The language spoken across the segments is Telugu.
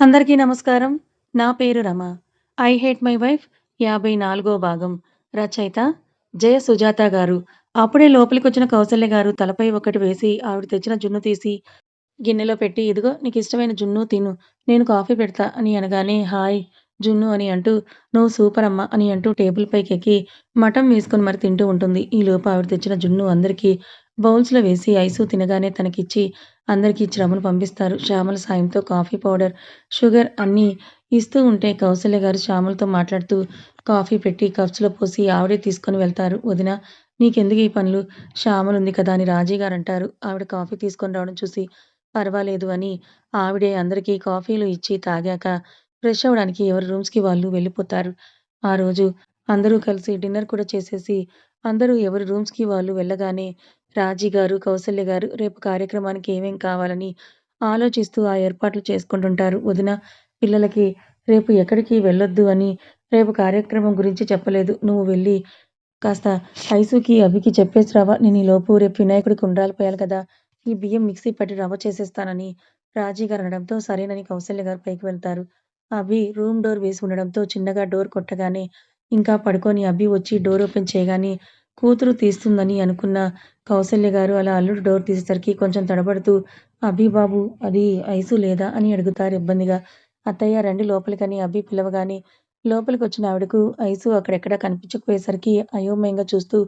అందరికీ నమస్కారం. నా పేరు Rama. 'I hate my wife' 54 భాగం. రచయిత జయ సుజాత గారు. అప్పుడే లోపలికి వచ్చిన కౌసల్య గారు తలపై ఒకటి వేసి ఆవిడ తెచ్చిన జున్ను తీసి గిన్నెలో పెట్టి ఇదిగో నీకు ఇష్టమైన జున్ను తిను. నేను కాఫీ పెడతా అని అనగానే హాయ్ జున్ను అని అంటూ నువ్వు సూపర్ అమ్మ అని అంటూ టేబుల్ పైకి ఎక్కి మటం వేసుకొని మరి తింటూ ఉంటుంది. ఈ లోపు ఆవిడ తెచ్చిన జున్ను అందరికీ బౌల్స్‌లో వేసి ఐసు తినగానే తనకిచ్చి అందరికీ శ్రమను పంపిస్తారు. శ్యామల సాయంతో కాఫీ పౌడర్, షుగర్ అన్నీ ఇస్తూ ఉంటే కౌసల్య గారు శ్యామలతో మాట్లాడుతూ కాఫీ పెట్టి కప్స్‌లో పోసి ఆవిడే తీసుకొని వెళ్తారు. వదినా ఈ పనులు? శ్యామలుంది కదా అని రాజీ గారు అంటారు ఆవిడ కాఫీ తీసుకొని రావడం చూసి పర్వాలేదు అని ఆవిడే అందరికీ కాఫీలు ఇచ్చి తాగాక ఫ్రెష్ అవ్వడానికి ఎవరి రూమ్స్‌కి వాళ్ళు వెళ్ళిపోతారు. ఆ రోజు అందరూ కలిసి డిన్నర్ కూడా చేసేసి అందరూ ఎవరి రూమ్స్‌కి వాళ్ళు వెళ్ళగానే రాజీగారు, కౌసల్య గారు రేపు కార్యక్రమానికి ఏమేం కావాలని ఆలోచిస్తూ ఆ ఏర్పాట్లు చేసుకుంటుంటారు. వదినా పిల్లలకి రేపు ఎక్కడికి వెళ్ళొద్దు అని రేపు కార్యక్రమం గురించి చెప్పలేదు. నువ్వు వెళ్ళి కాస్త ఐసుకి, అభికి చెప్పేసి రావా? నేనీలోపు రేపు వినాయకుడికి ఉండ్రాళ్ళు పోయాలి కదా! ఈ బియ్యం మిక్సీ పట్టి రవ్వ చేసేస్తానని రాజీగారు అనడంతో సరేనని కౌసల్య గారు పైకి వెళ్తారు. అభి రూమ్ డోర్ వేసి ఉండడంతో చిన్నగా డోర్ కొట్టగానే ఇంకా పడుకొని అభి వచ్చి డోర్ ఓపెన్ చేయగానే కూతురు తీస్తుందని అనుకున్న కౌసల్య గారు అలా అల్లుడు డోర్ తీసేసరికి కొంచెం తడబడుతూ అభి బాబు అది ఐసు లేదా? అని అడుగుతారు ఇబ్బందిగా. అత్తయ్య రండి లోపలికని అభి పిలవగానే లోపలికొచ్చిన ఆవిడకు ఐసు అక్కడెక్కడ కనిపించకపోయేసరికి అయోమయంగా చూస్తూ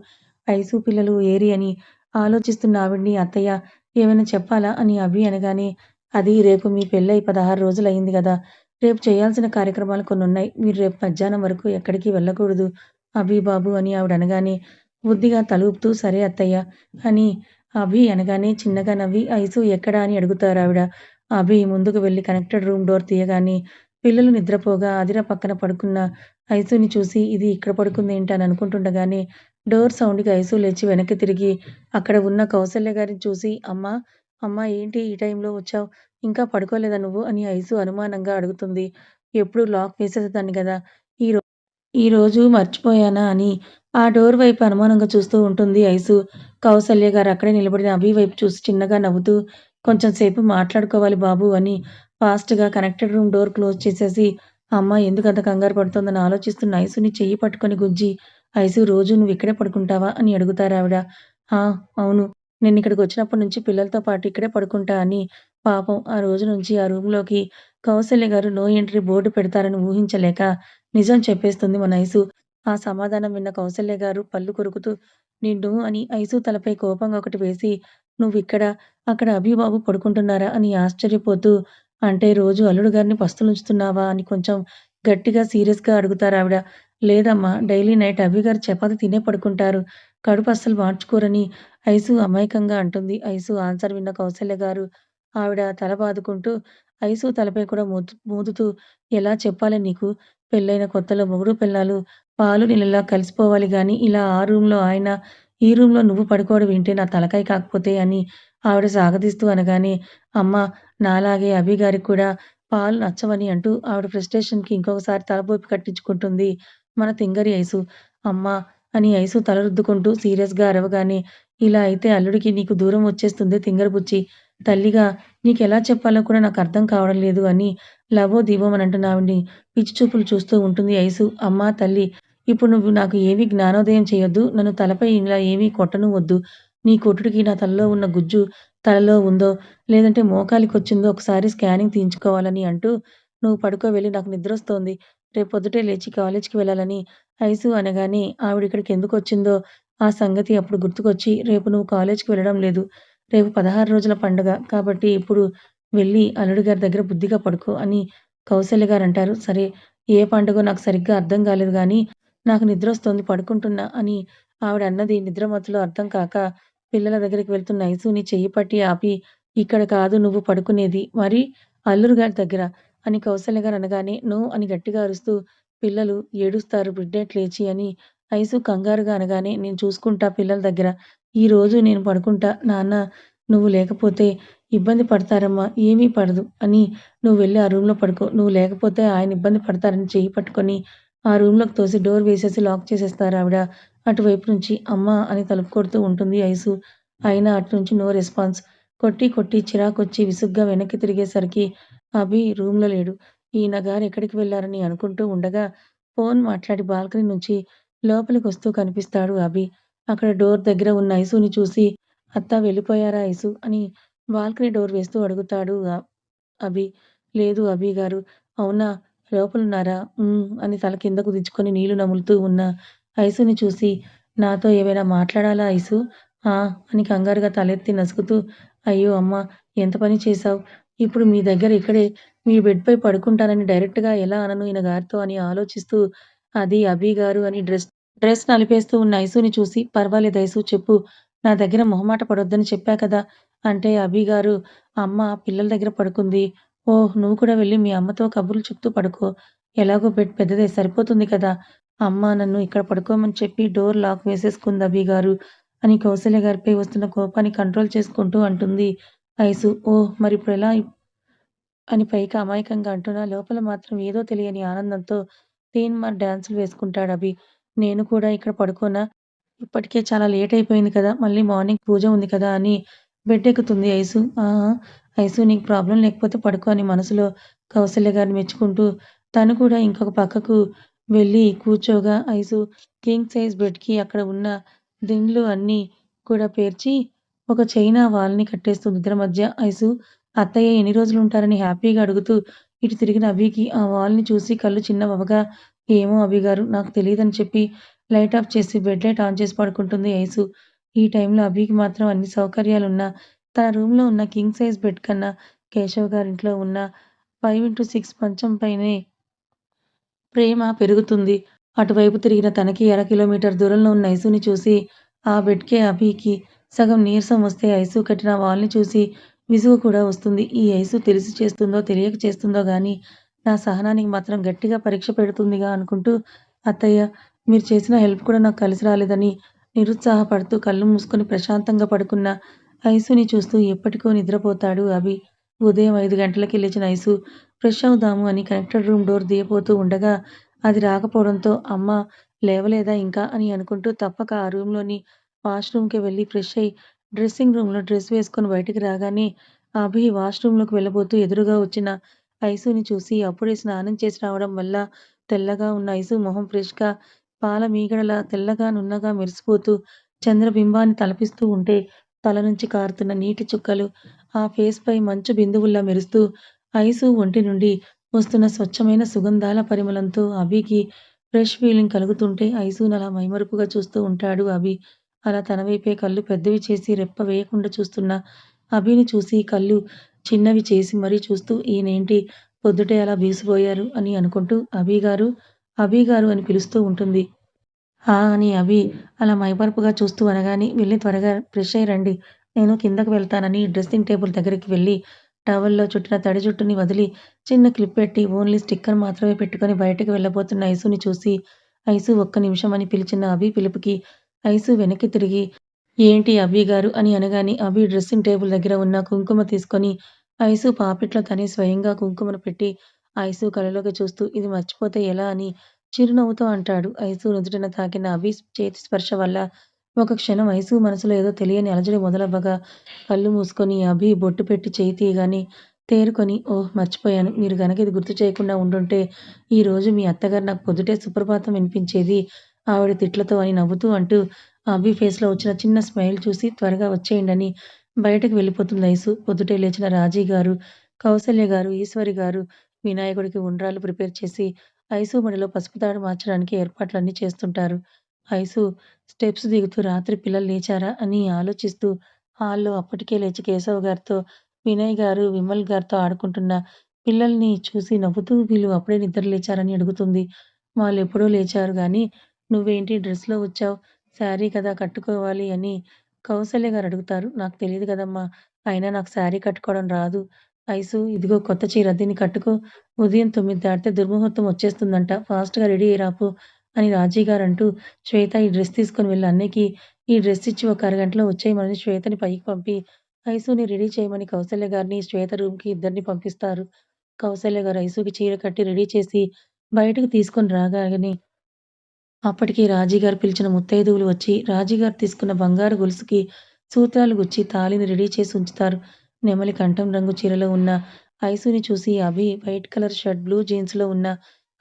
ఐసు పిల్లలు ఏరి అని ఆలోచిస్తున్న ఆవిడ్ని అత్తయ్య ఏమైనా చెప్పాలా? అని అభి అనగానే అది రేపు మీ పెళ్ళై పదహారు రోజులు అయింది కదా రేపు చేయాల్సిన కార్యక్రమాలు కొన్ని ఉన్నాయి మీరు రేపు మధ్యాహ్నం వరకు ఎక్కడికి వెళ్ళకూడదు అభి బాబు అని ఆవిడ అనగానే బుద్ధిగా తలుపుతూ సరే అత్తయ్య అని అభి అనగానే చిన్నగా నవ్వి ఐసు ఎక్కడ? అని అడుగుతారు ఆవిడ అభి ముందుకు వెళ్ళి కనెక్టెడ్ రూమ్ డోర్ తీయగానే పిల్లలు నిద్రపోగా అదిర పక్కన పడుకున్న ఐసుని చూసి ఇది ఇక్కడ పడుకుంది అని అనుకుంటుండగానే డోర్ సౌండ్‌కి ఐసు లేచి వెనక్కి తిరిగి అక్కడ ఉన్న కౌసల్య గారిని చూసి అమ్మా! అమ్మ ఏంటి ఈ టైంలో వచ్చావు ఇంకా పడుకోలేదా నువ్వు? అని ఐసు అనుమానంగా అడుగుతుంది. ఎప్పుడు లాక్ వేసేసేదాన్ని కదా ఈరోజు మర్చిపోయానా? అని ఆ డోర్ వైపు అనుమానంగా చూస్తూ ఉంటుంది ఐసు. కౌసల్య గారు అక్కడే నిలబడిన అభి వైపు చూసి చిన్నగా నవ్వుతూ కొంచెం సేపు మాట్లాడుకోవాలి బాబు అని ఫాస్ట్‌గా కనెక్టెడ్ రూమ్ డోర్ క్లోజ్ చేసేసి అమ్మ ఎందుకంత కంగారు పడుతోందని ఆలోచిస్తున్న ఐసుని చెయ్యి పట్టుకొని గుజ్జి ఐసు రోజు నువ్వు ఇక్కడే పడుకుంటావా? అని అడుగుతారావిడ. ఆ! అవును. నేను ఇక్కడ వచ్చినప్పటి నుంచి పిల్లలతో పాటు ఇక్కడే పడుకుంటా అని పాపం ఆ రోజు నుంచి ఆ రూమ్‌లోకి కౌసల్య గారు నో ఎంట్రీ బోర్డు పెడతారని ఊహించలేక నిజం చెప్పేస్తుంది మన ఐసు. ఆ సమాధానం విన్న కౌసల్య గారు పళ్ళు కొరుకుతూ నిండు అని ఐసు తలపై కోపంగా ఒకటి వేసి నువ్విక్కడ, అక్కడ అభి బాబు పడుకుంటున్నారా? అని ఆశ్చర్యపోతూ అంటే రోజు అల్లుడు గారిని పస్తులుంచుతున్నావా? అని కొంచెం గట్టిగా సీరియస్‌గా అడుగుతారావిడ. లేదమ్మా డైలీ నైట్ అభి గారు చపాతి తినే పడుకుంటారు. కడుపు అస్సలు మార్చుకోరని ఐసు అమాయకంగా అంటుంది. ఐసు ఆన్సర్ విన్న కౌసల్య గారు ఆవిడ తల బాదుకుంటూ ఐసు తలపై కూడా మోదు మోదుతూ ఎలా చెప్పాలి నీకు? పెళ్ళైన కొత్తలో మొగుడు పెళ్ళాలు పాలు నీళ్ళలా కలిసిపోవాలి కానీ ఇలా ఆ రూమ్‌లో ఆయన, ఈ రూమ్‌లో నువ్వు పడుకోవడం ఏంటే నా తలకాయ కాకపోతే అని ఆవిడ సాగదీస్తూ అనగానే అమ్మా! నాలాగే అభి గారికి కూడా పాలు నచ్చవని అంటూ ఆవిడ ఫ్రస్ట్రేషన్‌కి ఇంకొకసారి తలపోపు కట్టించుకుంటుంది మన తింగరి ఐసు. అమ్మా! అని ఐసు తల రుద్దుకుంటూ సీరియస్‌గా అరవగానే ఇలా అయితే అల్లుడికి నీకు దూరం వచ్చేస్తుంది తింగరబుచ్చి. తల్లిగా నీకెలా చెప్పాలో కూడా నాకు అర్థం కావడం లేదు అని లవో దీవోమని ఆవిడ్ని పిచ్చి చూపులు చూస్తూ ఉంటుంది ఐసు. అమ్మా తల్లి ఇప్పుడు నువ్వు నాకు ఏమీ జ్ఞానోదయం చేయొద్దు నన్ను తలపై ఇలా ఏమీ కొట్టను వద్దు. నీ కొట్టుడికి నా తలలో ఉన్న గుజ్జు తలలో ఉందో, లేదంటే మోకాలికొచ్చిందో ఒకసారి స్కానింగ్ తీయించుకోవాలని అంటూ నువ్వు పడుకో వెళ్ళి నాకు నిద్రొస్తోంది. రేపు పొద్దుటే లేచి కాలేజ్‌కి వెళ్ళాలని ఐసు అనగానే ఆవిడ ఇక్కడికి ఎందుకు వచ్చిందో ఆ సంగతి అప్పుడు గుర్తుకొచ్చి రేపు నువ్వు కాలేజ్‌కి వెళ్ళడం లేదు. రేపు 16 రోజుల పండుగ కాబట్టి ఇప్పుడు వెళ్ళి అల్లుడు గారి దగ్గర బుద్ధిగా పడుకో అని కౌసల్య గారంటారు. సరే ఏ పండుగ నాకు సరిగ్గా అర్థం కాలేదు కానీ నాకు నిద్ర వస్తుంది పడుకుంటున్నా అని ఆవిడ అన్నది నిద్రమత్తులో అర్థం కాక పిల్లల దగ్గరికి వెళ్తున్న ఐసుని చెయ్యి పట్టి ఆపి ఇక్కడ కాదు నువ్వు పడుకునేది. మరి అల్లురు గారి దగ్గర అని కౌసల్య గారు అనగానే నో అని గట్టిగా అరుస్తూ పిల్లలు ఏడుస్తారు మిడ్‌నైట్ లేచి అని ఐసు కంగారుగా అనగానే నేను చూసుకుంటా పిల్లల దగ్గర. ఈ రోజు నేను పడుకుంటా. నాన్న నువ్వు లేకపోతే ఇబ్బంది పడతారమ్మా. ఏమీ పడదు అని నువ్వు వెళ్ళి ఆ రూమ్‌లో పడుకో. నువ్వు లేకపోతే ఆయన ఇబ్బంది పడతారని చెయ్యి పట్టుకొని ఆ రూమ్‌లోకి తోసి డోర్ వేసేసి లాక్ చేసేస్తారు ఆవిడ అటువైపు నుంచి అమ్మ అని తలుపు కొడుతూ ఉంటుంది ఐసు. అయినా అటు నుంచి నో రెస్పాన్స్. కొట్టి కొట్టి చిరాకొచ్చి విసుగ్గా వెనక్కి తిరిగేసరికి అభి రూమ్‌లో లేడు. ఈయన గారు ఎక్కడికి వెళ్ళారని అనుకుంటూ ఉండగా ఫోన్ మాట్లాడి బాల్కనీ నుంచి లోపలికి వస్తూ కనిపిస్తాడు అభి. అక్కడ డోర్ దగ్గర ఉన్న ఐసుని చూసి అత్త వెళ్ళిపోయారా ఐసు అని బాల్కనీ డోర్ వేస్తూ అడుగుతాడు అభి. లేదు అభి గారు. అవునా! లోపలున్నారా? అని తల కిందకు దించుకొని నీళ్ళు నములుతూ ఉన్న ఐసుని చూసి నాతో ఏమైనా మాట్లాడాలా ఐసు? ఆ! అని కంగారుగా తలెత్తి నసుకుతూ అయ్యో అమ్మా! ఎంత పని చేశావు ఇప్పుడు మీ దగ్గర ఇక్కడే మీ బెడ్‌పై పడుకుంటానని డైరెక్ట్‌గా ఎలా అనను ఈయన గారితో అని ఆలోచిస్తూ అది అభి గారు అని డ్రెస్ డ్రెస్ నలిపేస్తూ ఉన్న ఐసుని చూసి పర్వాలేదు ఐసు చెప్పు. నా దగ్గర మొహమాట పడొద్దని చెప్పా కదా! అంటే అభి గారు అమ్మ పిల్లల దగ్గర పడుకుంది. ఓహ్! నువ్వు కూడా వెళ్ళి మీ అమ్మతో కబుర్లు చెప్తూ పడుకో. ఎలాగో బెడ్ పెద్దదే సరిపోతుంది కదా! అమ్మ నన్ను ఇక్కడ పడుకోమని చెప్పి డోర్ లాక్ వేసేసుకుంది అభి గారు అని కౌశల్య గారిపై వస్తున్న కోపాన్ని కంట్రోల్ చేసుకుంటూ అంటుంది ఐసు. ఓహ్! ఎలా అని పైకి అమాయకంగా అంటున్నా లోపల మాత్రం ఏదో తెలియని ఆనందంతో తీన్మార్ డాన్సులు అభి నేను కూడా ఇక్కడ పడుకోనా? ఇప్పటికే చాలా లేట్ అయిపోయింది కదా! మళ్ళీ మార్నింగ్ పూజ ఉంది కదా! అని బెడ్ ఎక్కుతుంది ఐసు. ఆ! ఆ! ఐసు నీకు ప్రాబ్లం లేకపోతే పడుకో అని మనసులో కౌశల్య గారిని మెచ్చుకుంటూ తను కూడా ఇంకొక పక్కకు వెళ్ళి కూర్చోగా ఐసు కింగ్ సైజ్ బెడ్‌కి అక్కడ ఉన్న దిండ్లు అన్నీ కూడా పేర్చి ఒక చైనా వాల్‌ని కట్టేస్తుంది ఇద్దరి మధ్య. ఐసు అత్తయ్య ఎన్ని రోజులుంటారని హ్యాపీగా అడుగుతూ ఇటు తిరిగిన అభికి ఆ వాల్‌ని చూసి కళ్ళు చిన్నవవగా ఏమో అభిగారు నాకు తెలియదని చెప్పి లైట్ ఆఫ్ చేసి బెడ్ లైట్ ఆన్ చేసి పడుకుంటుంది ఐసు. ఈ టైంలో అభికి మాత్రం అన్ని సౌకర్యాలున్నా తన రూమ్‌లో ఉన్న కింగ్ సైజ్ బెడ్ కన్నా కేశవ్ గారింట్లో ఉన్న 5x6 మంచం పైనే ప్రేమ పెరుగుతుంది. అటువైపు తిరిగిన తనకి అర కిలోమీటర్ దూరంలో ఉన్న ఐసుని చూసి ఆ బెడ్‌కే అభికి సగం నీరసం వస్తే ఐసు కట్టిన వాల్‌ని చూసి విసుగు కూడా వస్తుంది. ఈ ఐసు తెలిసి చేస్తుందో తెలియక చేస్తుందో కానీ నా సహనానికి మాత్రం గట్టిగా పరీక్ష పెడుతుందిగా అనుకుంటూ అత్తయ్య మీరు చేసిన హెల్ప్ కూడా నాకు కలిసి రాలేదని నిరుత్సాహపడుతూ కళ్ళు మూసుకొని ప్రశాంతంగా పడుకున్న ఐసుని చూస్తూ ఎప్పటికో నిద్రపోతాడు అభి. ఉదయం ఐదు గంటలకి లేచిన ఐసు ఫ్రెష్ అవుదాము అని కనెక్టెడ్ రూమ్ డోర్ దియపోతూ ఉండగా అది రాకపోవడంతో అమ్మ లేవలేదా ఇంకా అని అనుకుంటూ తప్పక ఆ రూమ్‌లోని వాష్‌రూమ్‌కి వెళ్ళి ఫ్రెష్ అయి డ్రెస్సింగ్ రూమ్‌లో డ్రెస్ వేసుకొని బయటికి రాగానే అభి వాష్‌రూమ్‌లోకి వెళ్ళబోతూ ఎదురుగా వచ్చిన ఐసుని చూసి అప్పుడే స్నానం చేసి రావడం వల్ల తెల్లగా ఉన్న ఐసు మొహం ఫ్రెష్‌గా పాల మీగడలా తెల్లగా నున్నగా మెరిసిపోతూ చంద్రబింబాన్ని తలపిస్తూ ఉంటే తల నుంచి కారుతున్న నీటి చుక్కలు ఆ ఫేస్‌పై మంచు బిందువుల్లా మెరుస్తూ ఐసు ఒంటి నుండి వస్తున్న స్వచ్ఛమైన సుగంధాల పరిమళంతో అభికి ఫ్రెష్ ఫీలింగ్ కలుగుతుంటే ఐసునలా మైమరుపుగా చూస్తూ ఉంటాడు అభి. అలా తన వైపే కళ్ళు పెద్దవి చేసి రెప్ప వేయకుండా చూస్తున్న అభిని చూసి కళ్ళు చిన్నవి చేసి మరీ చూస్తూ ఈయనేంటి పొద్దుటే అలా బీసిపోయారు అని అనుకుంటూ అభిగారు, అభిగారు అని పిలుస్తూ ఉంటుంది. హా అని అభి అలా మైమరుపుగా చూస్తూ అనగానే వెళ్ళి త్వరగా ఫ్రెష్ అయ్యి రండి. నేను కిందకు వెళ్తానని డ్రెస్సింగ్ టేబుల్ దగ్గరికి వెళ్ళి టవల్‌లో చుట్టిన తడి జుట్టుని వదిలి చిన్న క్లిప్ పెట్టి ఓన్లీ స్టిక్కర్ మాత్రమే పెట్టుకొని బయటకు వెళ్ళబోతున్న ఐసుని చూసి ఐసు ఒక్క నిమిషం అని పిలిచిన అభి పిలుపుకి ఐసు వెనక్కి తిరిగి ఏంటి అభిగారు అని అనగానే అభి డ్రెస్సింగ్ టేబుల్ దగ్గర ఉన్న కుంకుమ తీసుకొని ఐసు పాపిట్లో తనే స్వయంగా కుంకుమను పెట్టి ఐసు కళ్ళలోకి చూస్తూ ఇది మర్చిపోతే ఎలా అని చిరునవ్వుతో అంటాడు. ఐసు నుదుటిన తాకిన అభి చేతి స్పర్శ వల్ల ఒక క్షణం ఐసు మనసులో ఏదో తెలియని అలజడి మొదలవ్వగా కళ్ళు మూసుకొని అభి బొట్టు పెట్టి చేయి తీయగానే తేరుకొని ఓహ్! మర్చిపోయాను. మీరు గనక ఇది గుర్తు చేయకుండా ఉండుంటే ఈరోజు మీ అత్తగారు నాకు పొద్దుటే సుప్రభాతం వినిపించేది ఆవిడ తిట్లతో అని నవ్వుతూ అంటూ అభి ఫేస్‌లో వచ్చిన చిన్న స్మైల్ చూసి త్వరగా వచ్చేయండని బయటకు వెళ్ళిపోతుంది ఐసు. పొద్దుటే లేచిన రాజీ గారు, కౌసల్య గారు, ఈశ్వరి గారు వినాయకుడికి ఉండ్రాలు ప్రిపేర్ చేసి ఐసు మడిలో పసుపు తాడు మార్చడానికి ఏర్పాట్లన్నీ చేస్తుంటారు. ఐసు స్టెప్స్ దిగుతూ రాత్రి పిల్లలు లేచారా అని ఆలోచిస్తూ హాల్‌లో అప్పటికే లేచి కేశవ్ గారితో, వినయ్ గారు, విమల్ గారితో ఆడుకుంటున్న పిల్లల్ని చూసి నవ్వుతూ వీళ్ళు అప్పుడే నిద్ర లేచారని అడుగుతుంది. వాళ్ళు ఎప్పుడో లేచారు కానీ నువ్వేంటి డ్రెస్‌లో వచ్చావు శారీ కదా కట్టుకోవాలి అని కౌసల్య గారు అడుగుతారు. నాకు తెలియదు కదమ్మా! అయినా నాకు శారీ కట్టుకోవడం రాదు. ఐసు ఇదిగో కొత్త చీర దీన్ని కట్టుకో. ఉదయం తొమ్మిది దాటితే దుర్ముహూర్తం వచ్చేస్తుందంట. ఫాస్ట్‌గా రెడీ రాపు అని రాజీ గారంటూ శ్వేత ఈ డ్రెస్ తీసుకొని వెళ్ళి అన్నయ్యకి ఈ డ్రెస్ ఇచ్చి ఒక అరగంటలో వచ్చేయమని శ్వేతని పైకి పంపి ఐసుని రెడీ చేయమని కౌసల్య గారిని, శ్వేత రూమ్‌కి ఇద్దరిని పంపిస్తారు. కౌసల్య గారు ఐసుకి చీర కట్టి రెడీ చేసి బయటకు తీసుకొని రాగానే అప్పటికి రాజీగారు పిలిచిన ముత్తైదువులు వచ్చి రాజీగారు తీసుకున్న బంగారు గొలుసుకి సూత్రాలు గుచ్చి తాళిని రెడీ చేసి ఉంచుతారు. నెమలి కంఠం రంగు చీరలో ఉన్న ఐసుని చూసి Abhi white colour shirt, blue జీన్స్‌లో ఉన్న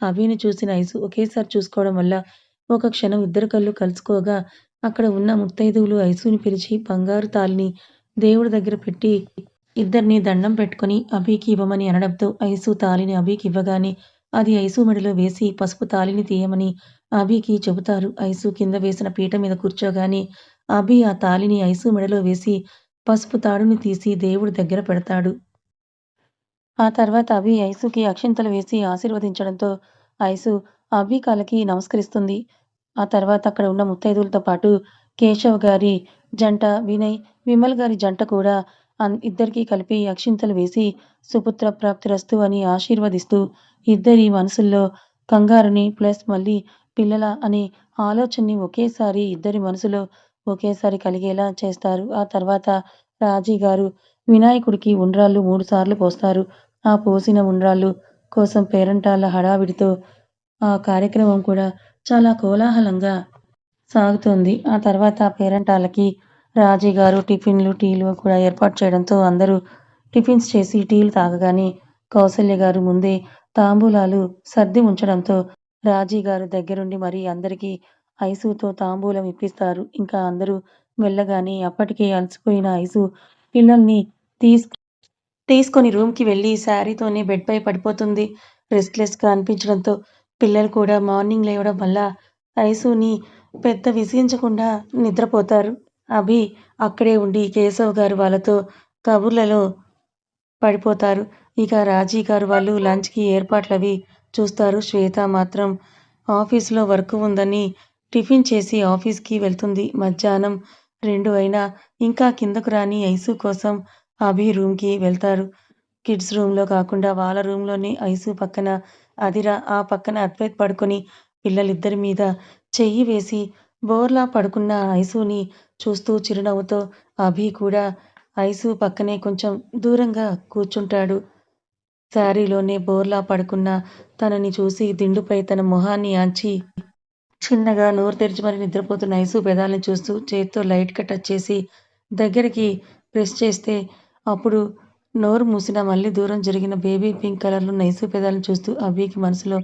అభిని చూసిన ఐసు ఒకేసారి చూసుకోవడం వల్ల ఒక క్షణం ఇద్దరు కళ్ళు కలుసుకోగా అక్కడ ఉన్న ముత్తైదువులు ఐసుని పిలిచి బంగారు తాళిని దేవుడి దగ్గర పెట్టి ఇద్దరిని దండం పెట్టుకొని అభికి ఇవ్వమని అనడంతో ఐసు తాళిని అభికి ఇవ్వగానే అది ఐసు మెడలో వేసి పసుపు తాళిని తీయమని అభికి చెబుతారు. ఐసు కింద వేసిన పీట మీద కూర్చోగాని అభి ఆ తాళిని ఐసు మెడలో వేసి పసుపు తాడుని తీసి దేవుడి దగ్గర పెడతాడు. ఆ తర్వాత అభి ఐసుకి అక్షింతలు వేసి ఆశీర్వదించడంతో ఐసు అభి కాలకి నమస్కరిస్తుంది. ఆ తర్వాత అక్కడ ఉన్న ముత్తైదులతో పాటు కేశవ్ గారి జంట, వినయ్, విమల్ గారి జంట కూడా ఇద్దరికీ కలిపి అక్షింతలు వేసి సుపుత్ర ప్రాప్తిరస్తు అని ఆశీర్వదిస్తూ ఇద్దరి మనసుల్లో కంగారుని ప్లస్ మళ్ళీ పిల్లల అనే ఆలోచనని ఒకేసారి ఇద్దరి మనసులో ఒకేసారి కలిగేలా చేస్తారు. ఆ తర్వాత రాజీ గారు వినాయకుడికి ఉండ్రాళ్ళు మూడు సార్లు పోస్తారు. ఆ పోసిన ఉండ్రాళ్ళు కోసం పేరంటాళ్ళ హడావిడితో ఆ కార్యక్రమం కూడా చాలా కోలాహలంగా సాగుతోంది. ఆ తర్వాత పేరంటాళ్ళకి రాజీ గారు టిఫిన్లు, టీలు కూడా ఏర్పాటు చేయడంతో అందరూ టిఫిన్స్ చేసి టీలు తాగగానే కౌసల్య గారు ముందే తాంబూలాలు సర్ది ఉంచడంతో రాజీ గారు దగ్గరుండి మరీ అందరికీ ఐసుతో తాంబూలం ఇప్పిస్తారు. ఇంకా అందరూ వెళ్ళగానే అప్పటికే అలసిపోయిన ఐసు పిల్లల్ని తీసుకు తీసుకొని రూమ్‌కి వెళ్ళి శారీతోనే బెడ్‌పై పడిపోతుంది. రెస్ట్‌లెస్‌గా అనిపించడంతో పిల్లలు కూడా మార్నింగ్ లేవడం వల్ల ఐసుని పెద్ద విసిగించకుండా నిద్రపోతారు. అభి అక్కడే ఉండి కేశవ్ గారు వాళ్ళతో కబుర్లలో పడిపోతారు. ఇక రాజీ గారు వాళ్ళు లంచ్‌కి ఏర్పాట్లవి చూస్తారు. శ్వేత మాత్రం ఆఫీసులో వర్క్ ఉందని టిఫిన్ చేసి ఆఫీస్‌కి వెళ్తుంది. మధ్యాహ్నం రెండు అయినా ఇంకా కిందకు రాని ఐసు కోసం అభి రూమ్‌కి వెళ్తారు. కిడ్స్ రూమ్‌లో కాకుండా వాళ్ళ రూమ్‌లోనే ఐసు పక్కన అదిర, ఆ పక్కన అద్వైత్ పడుకొని పిల్లలిద్దరి మీద చెయ్యి వేసి బోర్లా పడుకున్న ఐసుని చూస్తూ చిరునవ్వుతో అభి కూడా ఐసు పక్కనే కొంచెం దూరంగా కూర్చుంటాడు. శారీలోనే బోర్లా పడుకున్న తనని చూసి దిండుపై తన మొహాన్ని ఆంచి చిన్నగా నోరు తెరిచి మరీ నిద్రపోతున్న ఐసు పెదాలను చూస్తూ చేత్తో లైట్‌గా టచ్ చేసి దగ్గరికి ప్రెస్ చేస్తే అప్పుడు నోరు మూసిన మళ్ళీ దూరం జరిగిన బేబీ పింక్ కలర్లో నైసు పెదాలను చూస్తూ అభికి మనసులో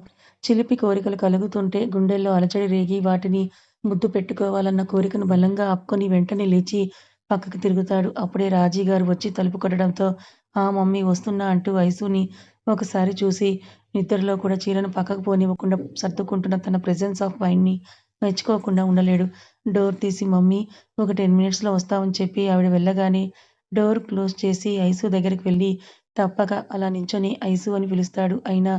చిలిపి కోరికలు కలుగుతుంటే గుండెల్లో అలచడి రేగి వాటిని ముద్దు పెట్టుకోవాలన్న కోరికను బలంగా ఆపుకొని వెంటనే లేచి పక్కకు తిరుగుతాడు. అప్పుడే రాజీ గారు వచ్చి తలుపు కొట్టడంతో ఆ మమ్మీ వస్తున్నా అంటూ ఐసుని ఒకసారి చూసి నిద్రలో కూడా చీరను పక్కకు పోనివ్వకుండా సర్దుకుంటున్న తన ప్రెజెన్స్ ఆఫ్ మైండ్‌ని మెచ్చుకోకుండా ఉండలేడు. డోర్ తీసి మమ్మీ ఒక టెన్ మినిట్స్‌లో వస్తామని చెప్పి ఆవిడ వెళ్ళగానే డోర్ క్లోజ్ చేసి ఐసు దగ్గరికి వెళ్ళి తప్పక అలా నించొని ఐసు అని పిలుస్తాడు. అయినా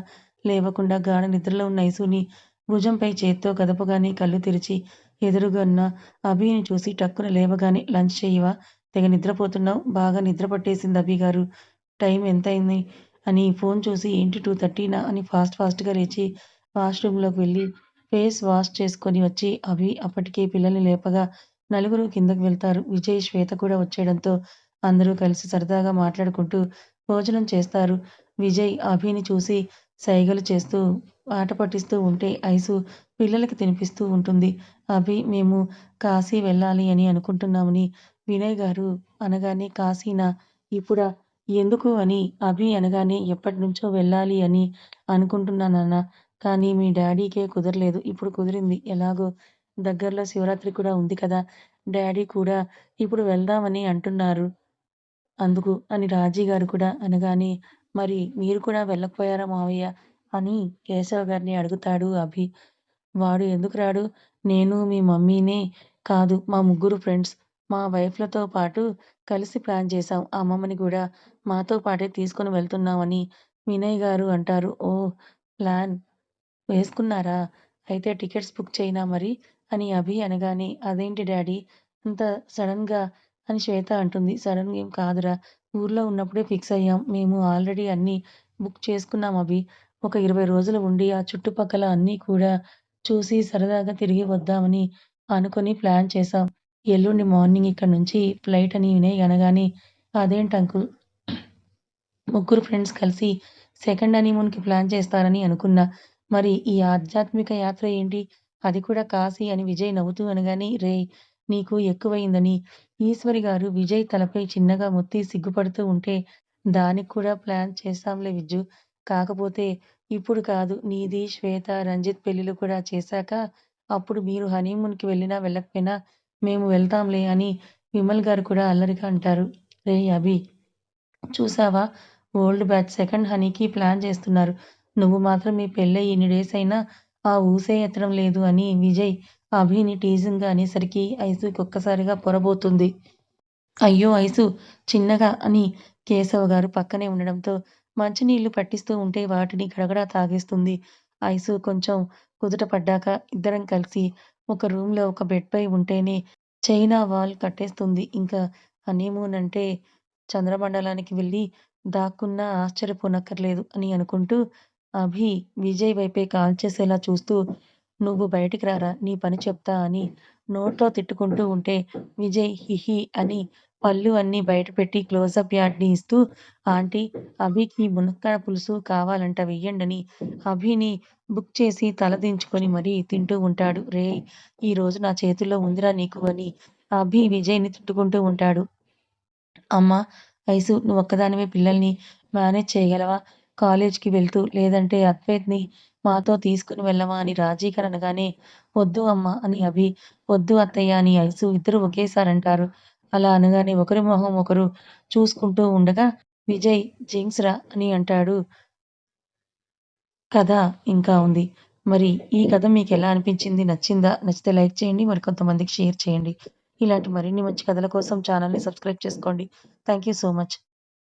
లేవకుండా గాఢ నిద్రలో ఉన్న ఐసుని భుజంపై చేత్తో కదపగానే కళ్ళు తెరిచి ఎదురుగా ఉన్న అభిని చూసి టక్కున లేవగానే లంచ్ చేయవా తెగ నిద్రపోతున్నావు బాగా నిద్ర పట్టేసింది అభిగారు. టైం ఎంతయింది? అని ఫోన్ చూసి ఏంటి టూ థర్టీనా? అని ఫాస్ట్ ఫాస్ట్‌గా లేచి వాష్‌రూమ్‌లోకి వెళ్ళి ఫేస్ వాష్ చేసుకొని వచ్చి అభి అప్పటికే పిల్లల్ని లేపగా నలుగురు కిందకి వెళ్తారు. విజయ్, శ్వేత కూడా వచ్చేయడంతో అందరూ కలిసి సరదాగా మాట్లాడుకుంటూ భోజనం చేస్తారు. విజయ్ అభిని చూసి సైగలు చేస్తూ ఆట పట్టిస్తూ ఉంటే ఐసు పిల్లలకి తినిపిస్తూ ఉంటుంది. అభి మేము కాశీ వెళ్ళాలి అని అనుకుంటున్నామని వినయ్ గారు అనగానే కాశీనా? ఇప్పుడా? ఎందుకు అని అభి అనగానే ఎప్పటి నుంచో వెళ్ళాలి అని అనుకుంటున్నానన్న కానీ మీ డాడీకే కుదరలేదు. ఇప్పుడు కుదిరింది. ఎలాగో దగ్గరలో శివరాత్రి కూడా ఉంది కదా! డాడీ కూడా ఇప్పుడు వెళ్దామని అంటున్నారు. అందుకు అని రాజీ గారు కూడా అనగానే మరి మీరు కూడా వెళ్ళకపోయారా మావయ్య? అని కేశవ్ గారిని అడుగుతాడు అభి. వాడు ఎందుకు రాడు? నేను, మీ మమ్మీనే కాదు మా ముగ్గురు ఫ్రెండ్స్, మా వైఫ్‌లతో పాటు కలిసి ప్లాన్ చేశాం. అమ్మమ్మని కూడా మాతో పాటే తీసుకొని వెళ్తున్నామని వినయ్ గారు అంటారు. ఓ ప్లాన్ వేసుకున్నారా? అయితే టికెట్స్ బుక్ చేయినా మరి? అని అభి అనగానే అదేంటి డాడీ అంత సడన్‌గా అని శ్వేత అంటుంది. సడన్‌గా ఏం కాదురా! ఊర్లో ఉన్నప్పుడే ఫిక్స్ అయ్యాం. మేము ఆల్రెడీ అన్నీ బుక్ చేసుకున్నాం అభి. ఒక ఇరవై రోజులు ఉండి ఆ చుట్టుపక్కల అన్నీ కూడా చూసి సరదాగా తిరిగి వద్దామని అనుకుని ప్లాన్ చేశాం. ఎల్లుండి మార్నింగ్ ఇక్కడ నుంచి ఫ్లైట్ అని వినయ్ అనగానే అదేంటి అంకుల్ ముగ్గురు ఫ్రెండ్స్ కలిసి సెకండ్ హనీమూన్‌కి ప్లాన్ చేస్తారని అనుకున్నా. మరి ఈ ఆధ్యాత్మిక యాత్ర ఏంటి? అది కూడా కాశీ అని విజయ్ నవ్వుతూ అనగానే రేయ్! నీకు ఎక్కువైందని ఈశ్వరి గారు విజయ్ తలపై చిన్నగా ముత్తి సిగ్గుపడుతూ ఉంటే దానికి కూడా ప్లాన్ చేస్తాంలే విజ్జు. కాకపోతే ఇప్పుడు కాదు. నీది, శ్వేత, రంజిత్ పెళ్ళిలు కూడా చేశాక అప్పుడు మీరు హనీమూన్‌కి వెళ్ళినా వెళ్ళకపోయినా మేము వెళ్తాంలే అని విమల్ గారు కూడా అల్లరిగా అంటారు. రే అభి! చూసావా ఓల్డ్ బ్యాచ్ సెకండ్ హనీకి ప్లాన్ చేస్తున్నారు. నువ్వు మాత్రం మీ పెళ్ళయి ఇన్ని డేస్ అయినా ఆ ఊసే ఎత్తడం లేదు అని విజయ్ అభిని టీజింగ్‌గా అనేసరికి ఐసుకి ఒక్కసారిగా పొరబోతుంది. అయ్యో ఐసు చిన్నగా అని కేశవ్ గారు పక్కనే ఉండడంతో మంచినీళ్ళు పట్టిస్తూ ఉంటే వాటిని గడగడా తాగేస్తుంది. ఐసు కొంచెం కుదుట పడ్డాక ఇద్దరం కలిసి ఒక రూమ్‌లో ఒక బెడ్‌పై ఉంటేనే చైనా వాల్ కట్టేస్తుంది. ఇంక హనీమూన్ అంటే చంద్రమండలానికి వెళ్ళి దాక్కున్నా ఆశ్చర్యపోనక్కర్లేదు అని అనుకుంటూ అభి విజయ్ వైపే కాల్చేసేలా చూస్తూ నువ్వు బయటికి రారా నీ పని చెప్తా అని నోట్లో తిట్టుకుంటూ ఉంటే విజయ్ హిహి అని పళ్ళు అన్నీ బయటపెట్టి క్లోజప్ యాడ్‌ని ఇస్తూ ఆంటీ అభికి మునక్కాడ పులుసు కావాలంట వెయ్యండని అభిని బుక్ చేసి తల దించుకొని మరీ తింటూ ఉంటాడు. రేయ్! ఈరోజు నా చేతుల్లో ఉందిరా నీకు అని అభి విజయ్‌ని తిట్టుకుంటూ ఉంటాడు. అమ్మా! ఐసు నువ్వొక్కదానివే పిల్లల్ని మేనేజ్ చేయగలవా? కాలేజ్‌కి వెళ్తూ లేదంటే అద్వైత్‌ని మాతో తీసుకుని వెళ్ళవా అని రాజీకర్ అనగానే వద్దు అమ్మా అని అభి, వద్దు అత్తయ్య అని ఐసు ఇద్దరూ ఒకేసారంటారు. అలా అనగానే ఒకరి మొహం ఒకరు చూసుకుంటూ ఉండగా విజయ్ జింగ్స్రా అని అంటాడు. కథ ఇంకా ఉంది. మరి ఈ కథ మీకు ఎలా అనిపించింది? నచ్చిందా? నచ్చితే లైక్ చేయండి. మరి కొంతమందికి షేర్ చేయండి. ఇలాంటి మరిన్ని మంచి కథల కోసం ఛానల్‌ని సబ్స్క్రైబ్ చేసుకోండి. Thank you so much.